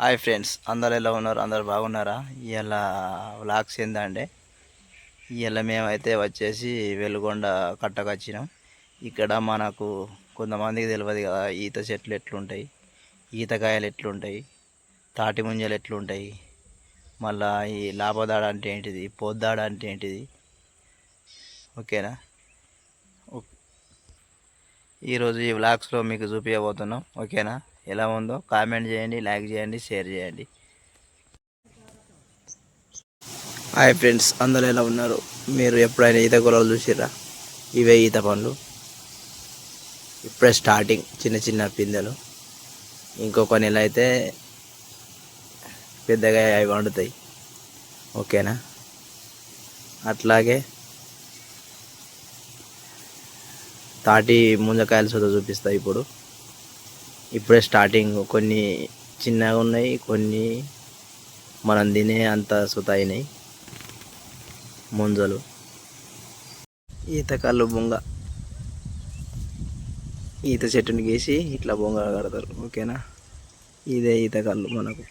Hi friends అందరు ఎలా ఉన్నారు? అందరు బాగున్నారా? ఇవాళ వ్లాగ్స్ ఏందంటే ఇవాళ మేమైతే వచ్చేసి వెలుగొండ కట్టకు వచ్చినాం ఇక్కడ మనకు కొంతమందికి తెలియదు కదా ఈత చెట్లు ఎట్లుంటాయి ఈతకాయలు ఎట్లుంటాయి తాటి ముంజలు ఎట్లుంటాయి మళ్ళా ఈ లాభదాడ అంటే ఏంటిది పొద్దాడ అంటే ఏంటిది ఓకేనా? ఓ- ఈరోజు ఈ వ్లాగ్స్లో మీకు చూపించబోతున్నాం ఓకేనా? ఎలా ఉందో కామెంట్ చేయండి లైక్ చేయండి షేర్ చేయండి. హాయ్ ఫ్రెండ్స్ అందరూ ఎలా ఉన్నారు? మీరు ఎప్పుడైనా ఈత కూరలు చూసిరా ఇవే ఈత పండ్లు. ఇప్పుడే స్టార్టింగ్ చిన్న చిన్న పిందెలు. ఇంకొక నెల అయితే పెద్దగా అవి వండుతాయి ఓకేనా? అట్లాగే తాటి ముంజకాయలు సుధా చూపిస్తాయి ఇప్పుడు. ఇప్పుడే స్టార్టింగ్ కొన్ని చిన్నగా ఉన్నాయి కొన్ని మనం తినే అంత సుత అయినాయి. ముంజలు ఈత కళ్ళు బొంగ. ఈత చెట్టుని గీసి ఇట్లా బొంగ కడతారు ఓకేనా? ఇదే ఈత కళ్ళు మనకు.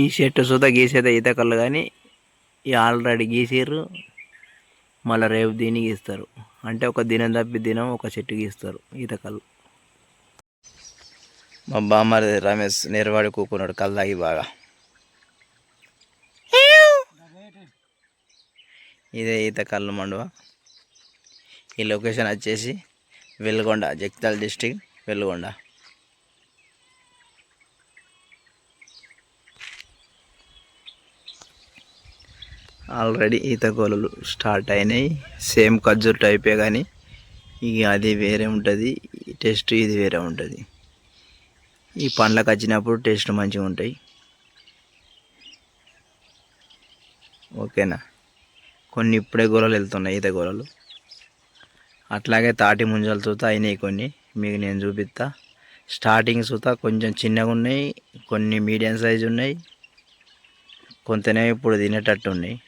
ఈ చెట్టు సుత గీసేదే ఈత కళ్ళు కానీ ఆల్రెడీ గీసిర్రు మళ్ళీ రేపు దీన్ని గీస్తారు అంటే ఒక దినం తప్పి దినం ఒక చెట్టు గీస్తారు ఈత కళ్ళు మా బామ్మది రమేష్ నేరవాడి కూకున్నాడు కళ్ళు తాగి బాగా. ఇదే ఈత కళ్ళు మండువ. ఈ లొకేషన్ వచ్చేసి వెల్గొండ జగిత్యాల డిస్టిక్ వెల్గొండ. ఆల్రెడీ ఈత గోలలు స్టార్ట్ అయినాయి. సేమ్ ఖర్జూర్ టైపే కానీ ఇక అది వేరే ఉంటుంది టేస్ట్ ఇది వేరే ఉంటుంది. ఈ పండ్లకు వచ్చినప్పుడు టేస్ట్ మంచిగా ఉంటాయి. ఓకేనా? కొన్ని ఇప్పుడే గోలలు వెళ్తున్నాయి ఈత గోలలు. అట్లాగే తాటి ముంజలు చూత అయినాయి కొన్ని మీకు నేను చూపిస్తా. స్టార్టింగ్ చూత కొంచెం చిన్నగా ఉన్నాయి కొన్ని మీడియం సైజు ఉన్నాయి కొంతనే ఇప్పుడు తినేటట్టు ఉన్నాయి.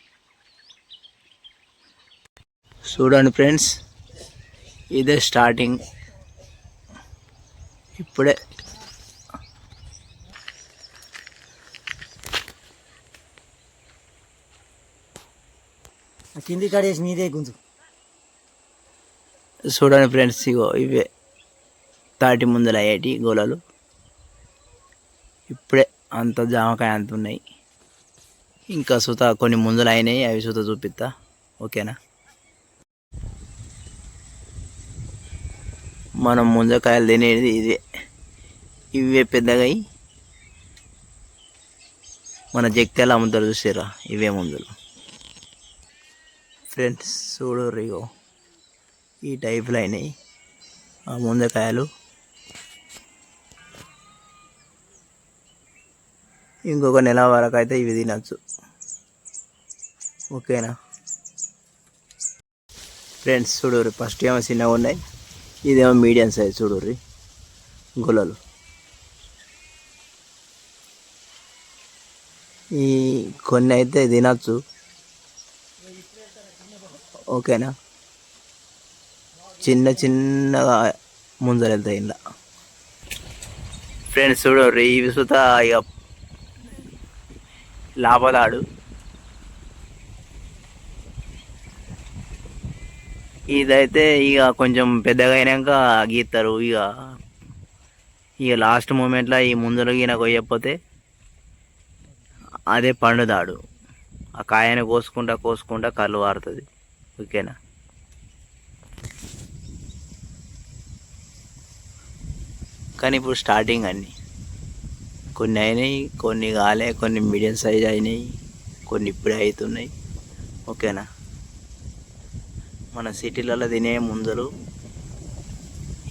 చూడండి ఫ్రెండ్స్ ఇదే స్టార్టింగ్. ఇప్పుడే. కింది కడేసి మీదే గుంజు. చూడండి ఫ్రెండ్స్ ఇగో ఇవే. తాటి ముందలు అయ్యేటి గోళలు. ఇప్పుడే అంత జామకాయ అంత ఉన్నాయి. ఇంకా సుత కొన్ని ముందలు అయినాయి అవి సుత చూపిస్తా. ఓకేనా? మనం ముంజకాయలు తినేది ఇదే. ఇవే పెద్దగా అయి మన జగ్త్యాలు అమ్ముతారు చూసారా ఇవే ముందులు. ఫ్రెండ్స్ చూడు రిగో ఈ టైప్లో అయినాయి. ఆ ముంజకాయలు. ఇంకొక నెల వరకు అయితే ఇవి తినచ్చు. ఓకేనా? ఫ్రెండ్స్ చూడు ఫస్ట్ ఏమో చిన్నగా ఉన్నాయి. ఇదేమో మీడియం సైజ్ చూడుర్రి. గులలు ఈ కొన్ని అయితే తినచ్చు. ఓకేనా? చిన్న చిన్నగా ముందర వెళ్తాయి ఇలా ఫ్రెండ్స్ చూడు ఈ విసుత ఇక. లాభదాడు ఇదైతే ఇక కొంచెం పెద్దగా అయినాక గీస్తారు ఇక ఇక లాస్ట్ మూమెంట్లో ఈ ముందర ఈయన కొయ్యకపోతే అదే పండుదాడు. ఆ కాయను కోసుకుంటా కోసుకుంటా కళ్ళు వారుతుంది. ఓకేనా? కానీ ఇప్పుడు స్టార్టింగ్ అన్ని. కొన్ని అయినాయి కొన్ని కాలే కొన్ని మీడియం సైజ్ అయినాయి కొన్ని ఇప్పుడే అవుతున్నాయి ఓకేనా? మన సిటీలలో తినే ముందరు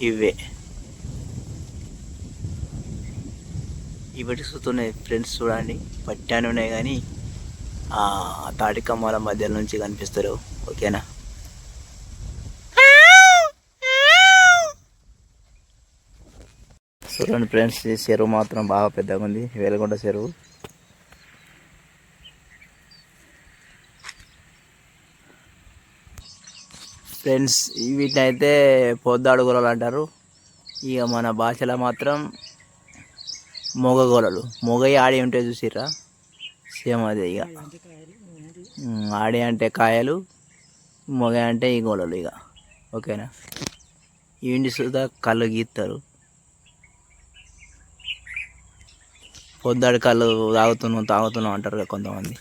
ఇవే. ఇవి చూస్తున్నాయి ఫ్రెండ్స్ చూడండి. పట్టాను ఉన్నాయి కానీ ఆ తాటి కమ్మాల మధ్య నుంచి కనిపిస్తారు. ఓకేనా? చూడండి ఫ్రెండ్స్ ఈ చెరువు మాత్రం బాగా పెద్దగా ఉంది. వేలగొండ చెరువు. ఫ్రెండ్స్ వీటిని అయితే పొద్దాడు గొలలు అంటారు. ఇక మన భాషలో మాత్రం మొగ మొగయి ఆడి ఉంటే చూసిర్రా? సేమ్ అదే ఇక. ఆడి అంటే కాయలు మొగ అంటే ఈ గోలలు ఇక. ఓకేనా? ఇవి సుధా కళ్ళు గీస్తారు పొద్దాడి కళ్ళు తాగుతున్నాం తాగుతున్నాం అంటారు కొంతమంది.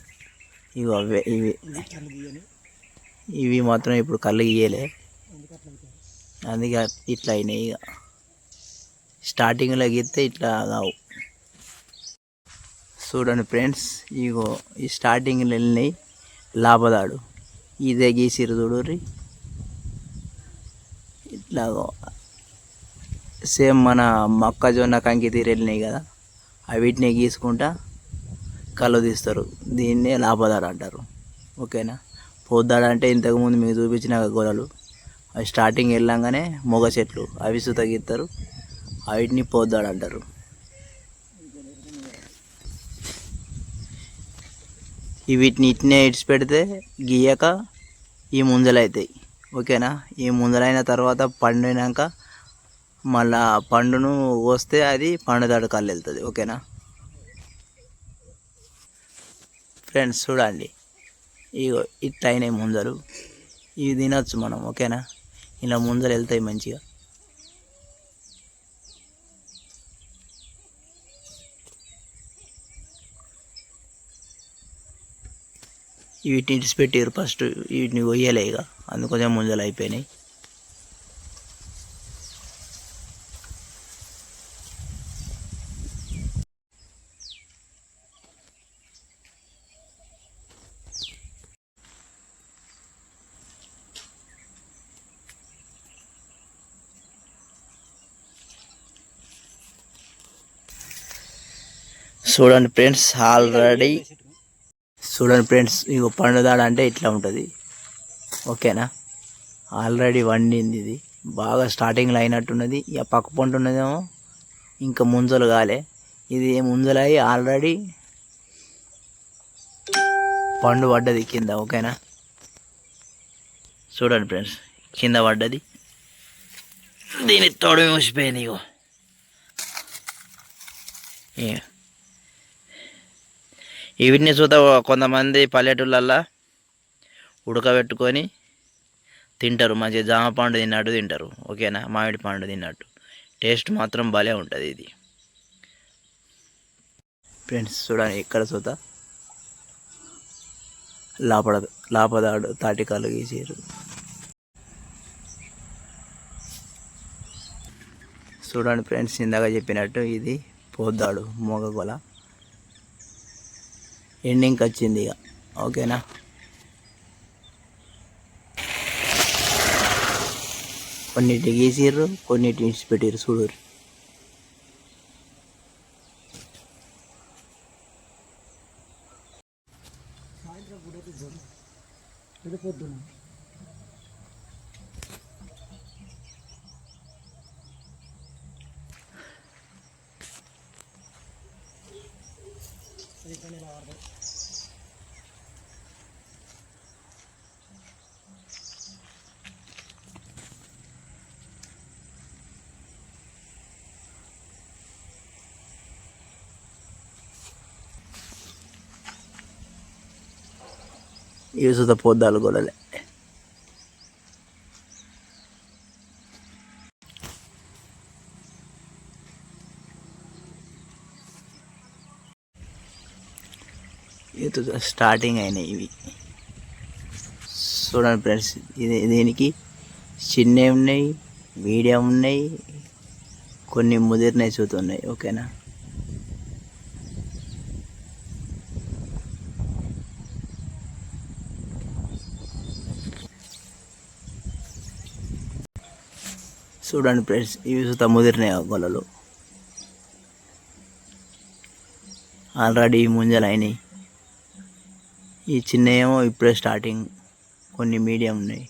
ఇవి అవే ఇవి. ఇవి మాత్రం ఇప్పుడు కళ్ళు గీయలే. అందుకే ఇట్లా అయినాయి ఇక. స్టార్టింగ్లో గీస్తే ఇట్లా కావు. చూడండి ఫ్రెండ్స్ ఇగో ఈ స్టార్టింగ్లో వెళ్ళినాయి లాభదాడు. ఇదే గీసిరు చూడుర్రి. ఇట్లాగో సేమ్ మన మొక్కజొన్న కంకి తీరు వెళ్ళినాయి కదా అవిటిని గీసుకుంటా కళ్ళు తీస్తారు. దీన్నే లాభదాడు అంటారు. ఓకేనా? పోద్దాడంటే ఇంతకుముందు మీకు చూపించిన గొడవలు అవి స్టార్టింగ్ వెళ్ళంగానే మొగ చెట్లు అవి తగ్గిస్తారు వాటిని వీటిని పోద్దాడు అంటారు ఈ వీటిని ఇట్నే ఇడిచి పెడితే గీయక ఈ ముంజలవుతాయి ఓకేనా? ఈ ముంజలైన తర్వాత పండినాక మళ్ళా పండును కోస్తే అది పండుదాడు కళ్ళు వెళ్తుంది ఓకేనా? ఫ్రెండ్స్ చూడండి. ఇగో ఇట్లా అయినాయి ముంజలు ఇవి తినొచ్చు మనం ఓకేనా? ఇలా ముంజలు వెళ్తాయి మంచిగా. వీటిని ఇడిచిపెట్టారు ఫస్ట్ వీటిని కొయ్యలే ఇక అందుకోసం ముంజలు అయిపోయినాయి. చూడండి ఫ్రెండ్స్ ఆల్రెడీ చూడండి ఫ్రెండ్స్ ఇగో పండుదాడ అంటే ఇట్లా ఉంటుంది. ఓకేనా? ఆల్రెడీ వండింది ఇది. బాగా స్టార్టింగ్లో అయినట్టున్నది. ఇక పక్క పంట ఉన్నదేమో ఇంకా ముంజలు కాలే. ఇది ముంజలయ్యి ఆల్రెడీ పండు పడ్డది కింద ఓకేనా? చూడండి ఫ్రెండ్స్ కింద పడ్డది. దీని తోడు మూసిపోయింది ఇగో. ఏ వీటిని చూత కొంతమంది పల్లెటూళ్ళల్లో ఉడకబెట్టుకొని తింటారు. మంచిగా జామ పండు తిన్నట్టు తింటారు. ఓకేనా? మామిడి పండు తిన్నట్టు. టేస్ట్ మాత్రం భలే ఉంటుంది ఇది. ఫ్రెండ్స్ చూడండి ఎక్కడ చూత. లాపడ లాపదాడు తాటికాలు గీసారు చూడండి ఫ్రెండ్స్ ఇందాక చెప్పినట్టు ఇది పోద్దాడు మొగగొల ఎండింగ్కి వచ్చింది ఇక ఓకేనా కొన్నిటి గీసిర్రు కొన్నిటి ఇడిచి పెట్టిర్రు చూడరు ఇవి సుత పోద్దాలు గొడవలే. ఇది స్టార్టింగ్ అయినాయి ఇవి. చూడండి ఫ్రెండ్స్ ఇది దీనికి చిన్నవి ఉన్నాయి మీడియం ఉన్నాయి కొన్ని ముదిరినవి చూతున్నాయి ఓకేనా? చూడండి ఫ్రెండ్స్ ఇవి సుత ముదిరినాయి గొలలు. ఆల్రెడీ ముంజలు అయినాయి. ఈ చిన్న ఏమో ఇప్పుడే స్టార్టింగ్ కొన్ని మీడియం ఉన్నాయి.